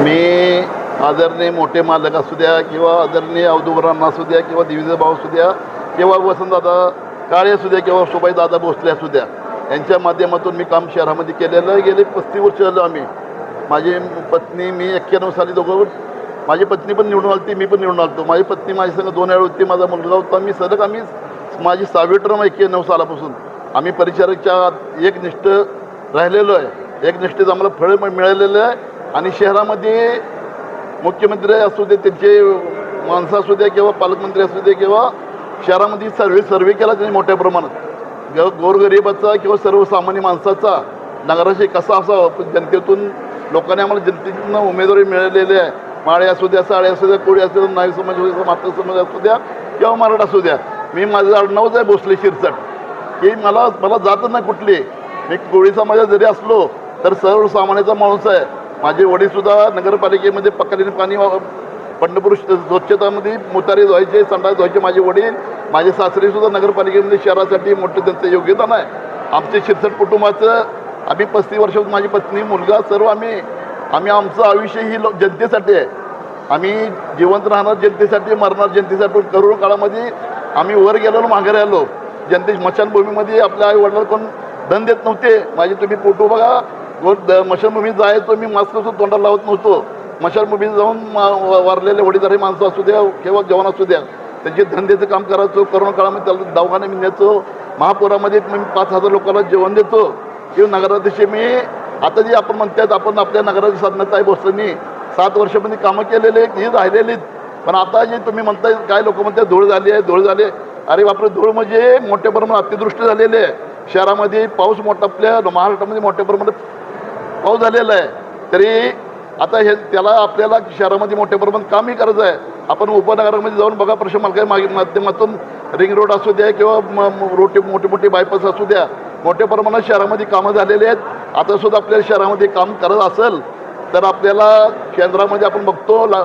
मी आदरणीय मोठे मालक असू द्या किंवा आदरणीय अवधूवरांना असू द्या किंवा दिविज भाऊ असू द्या किंवा वसंतदादा काळे असू द्या किंवा सुभाई दादा भोसले असू द्या यांच्या माध्यमातून मी काम शहरामध्ये केलेलं आहे. गेले पस्तीस वर्ष झालं आम्ही. माझी पत्नी मी एक्क्याण्णव साली दोघं माझी पत्नी पण निवडून आली मी पण निवडून आलतो. माझी पत्नी माझी संग दोन वेळा होती माझा मुलगा होता. मी सलग आम्ही माझी सहावी टर्म एक्क्याण्णव सालापासून. आम्ही परिचारकच्या एकनिष्ठ राहिलेलो आहे. एकनिष्ठेचं आम्हाला फळ मिळालेलं आहे. आणि शहरामध्ये मुख्यमंत्री असू दे त्यांचे माणसं असू द्या किंवा पालकमंत्री असू दे किंवा शहरामध्ये सर्वे सर्वे केला त्यांनी मोठ्या प्रमाणात. ग गोरगरिबाचा किंवा सर्वसामान्य माणसाचा नगराशी कसा असावा पण जनतेतून लोकांनी आम्हाला जनतेतून उमेदवारी मिळालेली आहे. माळे असू द्या साळे असू द्या कोळी असू द्या नावी समाज असू द्या मातक समाज असू द्या किंवा मराठा असू द्या. मी माझं आडनावच आहे भोसले शिरसट. की मला मला जातच नाही कुठली. मी कोळी समाजात जरी असलो तर सर्वसामान्याचा माणूस आहे. माझे वडीलसुद्धा नगरपालिकेमध्ये पकडीने पाणी पंढरपूर स्वच्छतामध्ये मोतारे धुवायचे संडास धुवायचे माझे वडील. माझे सासरेसुद्धा नगरपालिकेमध्ये शहरासाठी मोठं त्यांचं योगदान आहे. आमचे शिरसट कुटुंबाचं आम्ही पस्तीस वर्षात माझी पत्नी मुलगा सर्व आम्ही आम्ही आमचं आयुष्य ही लो जनतेसाठी आहे. आम्ही जिवंत राहणार जनतेसाठी मरणार जनतेसाठी करोड काळामध्ये आम्ही वर गेलो माघारी आलो जनते स्मशानभूमीमध्ये आपल्या आई वडिलांना कोण धन देत नव्हते. माझे तुम्ही फोटो बघा. वर द- जायचो मी मास्क सुद्धा तोंडाला लावत नव्हतो. स्मशानभूमीत जाऊन वारलेले वडीलधारी माणसं असू द्या किंवा जवान असू द्या त्यांचे धंद्याचं काम करायचो. करोना काळामध्ये त्याला दवाखाने मी न्यायचो. महापुरामध्ये मी पाच हजार लोकांना जेवण देतो. किंवा नगराध्यक्ष मी आता जे आपण म्हणतात आपण आपल्या नगराध्यक्ष साधनाताई भोसलेंनी. सात वर्षामध्ये कामं केलेले ही राहिलेलीच पण आता जे तुम्ही म्हणताय काय लोक म्हणतात धूळ झाली आहे धूळ झाली आहे. अरे बापरे धूळ म्हणजे मोठ्या प्रमाणात अतिदृष्टी झालेली आहे. शहरामध्ये पाऊस मोठा आपल्या महाराष्ट्रामध्ये मोठ्या प्रमाणात हो झालेला आहे. तरी आता हे त्याला आपल्याला शहरामध्ये मोठ्या प्रमाणात कामही करायचं आहे. आपण उपनगरामध्ये जाऊन बघा प्रश्न मार्ग मागे माध्यमातून रिंग रोड असू द्या किंवा म- मोठी मोठी मोठे मोठे बायपास असू द्या. मोठ्या प्रमाणात शहरामध्ये कामं झालेली आहेत. आता सुद्धा आपल्या शहरामध्ये काम करत असेल तर आपल्याला केंद्रामध्ये आपण बघतो ला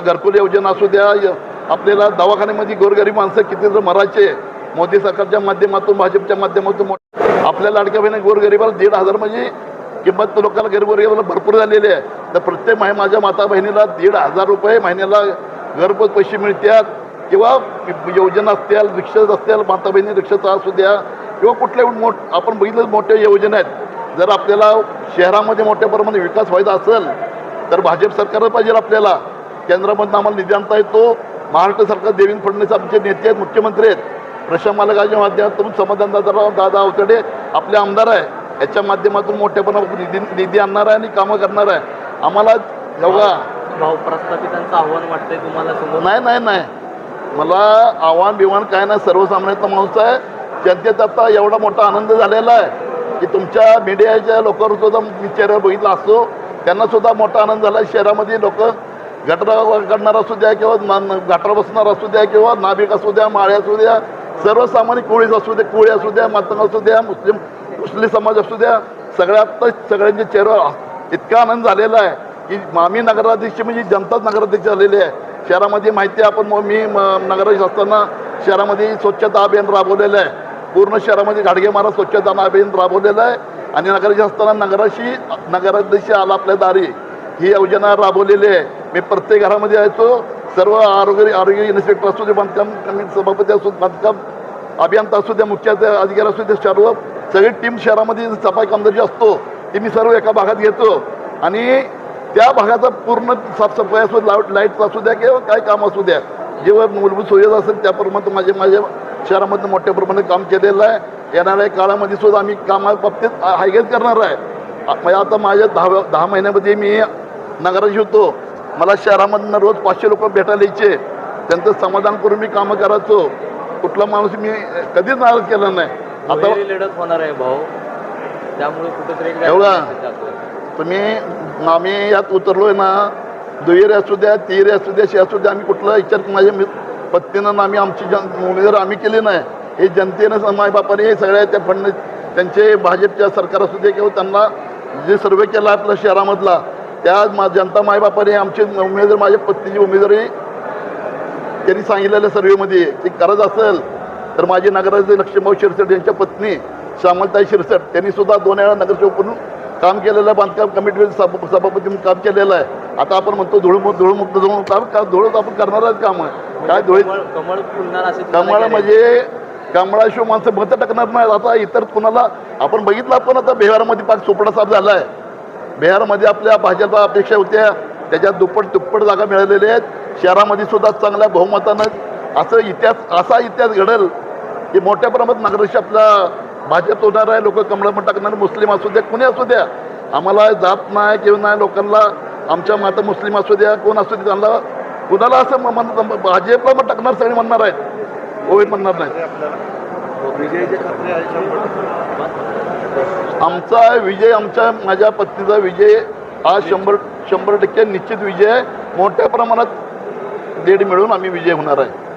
घरकुल योजना असू द्या य- आपल्याला दवाखान्यामध्ये गोरगरीब माणसं किती जर मरायचे मोदी सरकारच्या माध्यमातून भाजपच्या माध्यमातून आपल्या लाडक्या बहिणी गोरगरीबाला दीड हजार म्हणजे किंमत लोकांना गरीब भरपूर झालेली आहे. तर प्रत्येक माय माझ्या माता बहिणीला दीड हजार रुपये महिन्याला घरपोच पैसे मिळतात. किंवा योजना असतील रिक्षाच असतील माता बहिणी रिक्षाचा असू द्या किंवा कुठल्या मोठ आपण बघितलं मोठ्या योजना आहेत. जर आपल्याला शहरामध्ये मोठ्या प्रमाणात विकास व्हायचा असेल तर भाजप सरकार पाहिजे आपल्याला. केंद्रामधून आम्हाला निधी आणता येतो. महाराष्ट्र सरकार देवेंद्र फडणवीस आमचे नेते आहेत मुख्यमंत्री आहेत. प्रशांत मालकाच्या माध्यमातून समाधान दादा दादा अवतडे आपले आमदार आहे याच्या माध्यमातून मोठ्या प्रमाणात निधी निधी आणणार आहे आणि कामं करणार आहे. आम्हाला एवढा भाऊ प्रस्थापितांचं आव्हान वाटतंय तुम्हाला समोर? नाही नाही नाही. मला आव्हान बिव्हान काय नाही. सर्वसामान्याचा माणूस आहे. जनतेत आता एवढा मोठा आनंद झालेला आहे की तुमच्या मीडियाच्या लोकांवर सुद्धा मी चेहरा बघितला असतो. त्यांना सुद्धा मोठा आनंद झाला. शहरामध्ये लोक गटर काढणार असू द्या किंवा गटर बसणार असू द्या किंवा नाभिक असू द्या माळे असू द्या सर्वसामान्य कोळीच असू द्या कोळी असू द्या मातंग असू द्या मुस्लिम मुस्लिम समाज असू द्या सगळ्यात सगळ्यांच्या चेहऱ्यावर इतका आनंद झालेला आहे की मामी नगराध्यक्ष म्हणजे जनताच नगराध्यक्ष झालेले आहे. शहरामध्ये माहिती आहे आपण मग मी म- नगराध्यक्ष असताना शहरामध्ये स्वच्छता अभियान राबवलेलं आहे. पूर्ण शहरामध्ये गाडगे महाराज स्वच्छता अभियान राबवलेलं आहे. आणि नगराध्यक्ष असताना नगराशी नगराध्यक्ष आला आपल्या दारी. ही योजना राबवलेली आहे. मी प्रत्येक घरामध्ये यायचो सर्व आरोग्य आरोग्य इन्स्पेक्टर असू दे बांधकाम कमी सभापती असू बांधकाम अभियंता असू द्या मुख्य अधिकारी असू दे सर्व सगळी टीम शहरामध्ये सफाई कामदार जी असतो ती मी सर्व एका भागात घेतो. आणि त्या भागाचा पूर्ण साफसफाई असू लाइट लाईटचं असू द्या किंवा काय काम असू द्या जेव्हा मूलभूत सुविधा असेल त्याप्रमाणे माझे माझ्या शहरामध्ये मोठ्या प्रमाणात काम केलेलं आहे. येणाऱ्या काळामध्ये सुद्धा आम्ही कामाबाबतीत हायगेज करणार आहे. म्हणजे आता माझ्या दहा दहा महिन्यामध्ये मी नगराध्यक्ष होतो मला शहरामधनं रोज पाचशे लोक भेटायला यायचे. त्यांचं समाधान करून मी कामं करायचो. कुठला माणूस मी कधीच नाराज केला नाही. आता लढत होणार आहे भाऊ. त्यामुळे कुठेतरी एवढा? तुम्ही आम्ही यात उतरलोय ना. दुहेरी असू द्या तिहेरी असू द्या शे असू द्या. आम्ही कुठला विचार माझ्या पत्नीनं ना आम्ही आमची जन उमेदवार आम्ही केली नाही. हे जनतेनं मायबापाने हे सगळ्या त्या फंड त्यांचे भाजपच्या सरकार असू दे किंवा त्यांना जे सर्वे केला आपल्या शहरामधला त्या मा जनता मायबापाने आमचे उमेदवार माझ्या पत्नीची उमेदवारी त्यांनी सांगितलेल्या सर्वेमध्ये की करत असेल तर माझे नगराचे लक्ष्मण शिरसट यांच्या पत्नी श्यामलताई शिरसट त्यांनी सुद्धा दोन वेळा नगरसेवक म्हणून काम केलेलं आहे. बांधकाम कमिटीमध्ये सभा सभापती म्हणून काम केलेलं आहे. आता आपण म्हणतो धुळमुक्त धुळमुक्त धुळमुक्त का धुळ आपण करणारच काम. आहे काय धुळी कमळ कमळ म्हणजे कमळाशिवाय माणसं मतं टाकणार नाही आता इतर कुणाला आपण बघितलं पण आता बिहारमध्ये पाक चोपडा साफ झाला आहे बिहारमध्ये आपल्या भाजपा अपेक्षा होत्या. त्याच्यात दुप्पट दुप्पट जागा मिळालेल्या आहेत. शहरामध्ये सुद्धा चांगल्या बहुमतानं असं इतिहास असा इतिहास घडेल. की मोठ्या प्रमाणात नागरिक आपला भाजप होणार आहे लोक कमळामध्ये टाकणार मुस्लिम असू द्या कोणी असू द्या. आम्हाला जात नाही किंवा नाही लोकांना आमच्या माता मुस्लिम असू द्या कोण असू द्या त्यांना कुणाला असं म- म्हण- भाजपला मग टाकणार सगळे म्हणणार आहेत. ओवीत म्हणणार नाही. आमचा विजय आमच्या माझ्या पत्नीचा विजय हा शंभर शंभर टक्के निश्चित विजय मोठ्या प्रमाणात डेड मिळून आम्ही विजय होणार आहे.